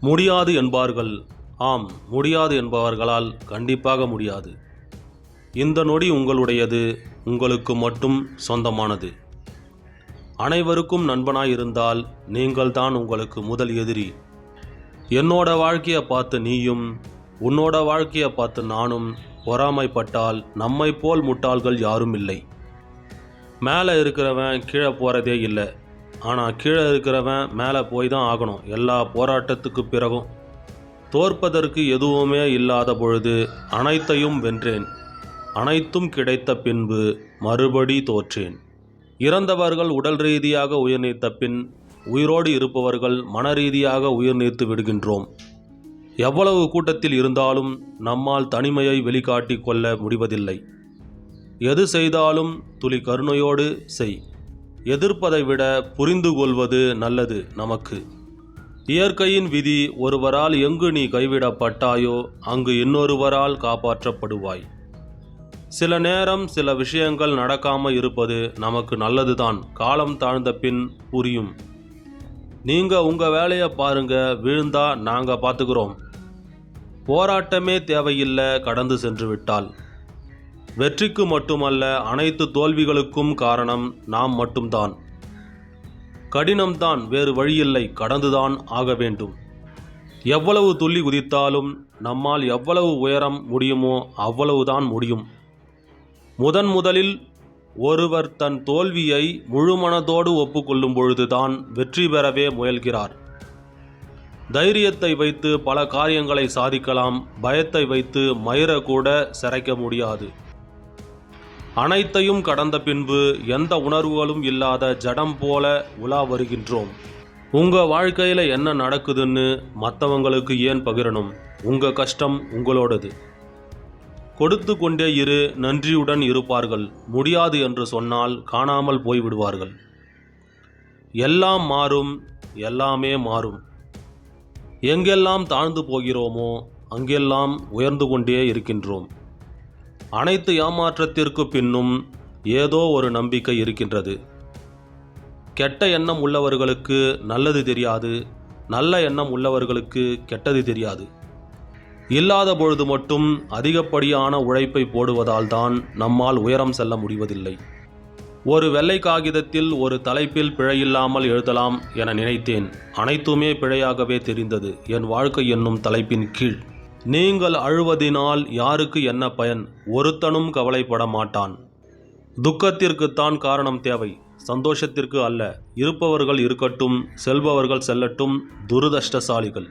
முடியாது என்பார்கள். ஆம் முடியாது என்பவர்களால் கண்டிப்பாக முடியாது. இந்த நொடி உங்களுடையது உங்களுக்கு மட்டும் சொந்தமானது. அனைவருக்கும் நண்பனாய் இருந்தால் நீங்கள்தான் உங்களுக்கு முதல் எதிரி. என்னோட வாழ்க்கையை பார்த்து நீயும் உன்னோட வாழ்க்கையை பார்த்து நானும் பொறாமைப்பட்டால் நம்மை போல் முட்டாள்கள் யாரும் இல்லை. மேலே இருக்கிறவன் கீழே போகிறதே இல்லை. ஆனால் கீழே இருக்கிறவன் மேலே போய் தான் ஆகணும். எல்லா போராட்டத்துக்கு பிறகும். தோற்பதற்கு எதுவுமே இல்லாத பொழுது அனைத்தையும் வென்றேன். அனைத்தும் கிடைத்த பின்பு மறுபடி தோற்றேன். இறந்தவர்கள் உடல் ரீதியாக உயிர் நீத்த பின் உயிரோடு இருப்பவர்கள் மன ரீதியாக உயிர் நீத்து விடுகின்றோம். எவ்வளவு கூட்டத்தில் இருந்தாலும் நம்மால் தனிமையை வெளிக்காட்டி கொள்ள முடிவதில்லை. எது செய்தாலும் துளி கருணையோடு செய். எதிர்ப்பதை விட புரிந்து கொள்வது நல்லது நமக்கு. இயற்கையின் விதி ஒருவரால் எங்கு நீ கைவிடப்பட்டாயோ அங்கு இன்னொருவரால் காப்பாற்றப்படுவாய். சில நேரம் சில விஷயங்கள் நடக்காமல் இருப்பது நமக்கு நல்லதுதான். காலம் தாழ்ந்த பின் புரியும். நீங்கள் உங்கள் வேலையை பாருங்க விழுந்தா நாங்கள் பார்த்துக்கிறோம் போராட்டமே தேவையில்லை கடந்து சென்று விட்டால். வெற்றிக்கு மட்டுமல்ல அனைத்து தோல்விகளுக்கும் காரணம் நாம் மட்டும்தான். கடினம்தான் வேறு வழியில்லை கடந்துதான் ஆக வேண்டும். எவ்வளவு துள்ளி குதித்தாலும் நம்மால் எவ்வளவு உயரம் முடியுமோ அவ்வளவுதான் முடியும். முதன் முதலில் ஒருவர் தன் தோல்வியை முழுமனதோடு ஒப்புக்கொள்ளும் பொழுதுதான் வெற்றி பெறவே முயல்கிறார். தைரியத்தை வைத்து பல காரியங்களை சாதிக்கலாம் பயத்தை வைத்து மயிர கூட சிறைக்க முடியாது. அனைத்தையும் கடந்த பின்பு எந்த உணர்வுகளும் இல்லாத ஜடம் போல உலா வருகின்றோம். உங்க வாழ்க்கையில என்ன நடக்குதுன்னு மற்றவங்களுக்கு ஏன் பகிரணும்? உங்க கஷ்டம் உங்களோடது. கொடுத்து கொண்டே இரு நன்றியுடன் இருப்பார்கள். முடியாது என்று சொன்னால் காணாமல் போய்விடுவார்கள். எல்லாம் மாறும் எல்லாமே மாறும். எங்கெல்லாம் தாழ்ந்து போகிறோமோ அங்கெல்லாம் உயர்ந்து கொண்டே இருக்கின்றோம். அனைத்து ஏமாற்றத்திற்கு பின்னும் ஏதோ ஒரு நம்பிக்கை இருக்கின்றது. கெட்ட எண்ணம் உள்ளவர்களுக்கு நல்லது தெரியாது நல்ல எண்ணம் உள்ளவர்களுக்கு கெட்டது தெரியாது. இல்லாத பொழுது மட்டும் அதிகப்படியான உழைப்பை போடுவதால் தான் நம்மால் உயரம் செல்ல முடிவதில்லை. ஒரு வெள்ளை காகிதத்தில் ஒரு தலைப்பில் பிழையில்லாமல் எழுதலாம் என நினைத்தேன். அனைத்துமே பிழையாகவே தெரிந்தது. என் வாழ்க்கை என்னும் தலைப்பின் கீழ். நீங்கள் அழுவதினால் யாருக்கு என்ன பயன்? ஒருத்தனும் கவலைப்பட மாட்டான். துக்கத்திற்குத்தான் காரணம் தேவை. சந்தோஷத்திற்கு அல்ல. இருப்பவர்கள் இருக்கட்டும் செல்பவர்கள் செல்லட்டும் துரதஷ்டசாலிகள்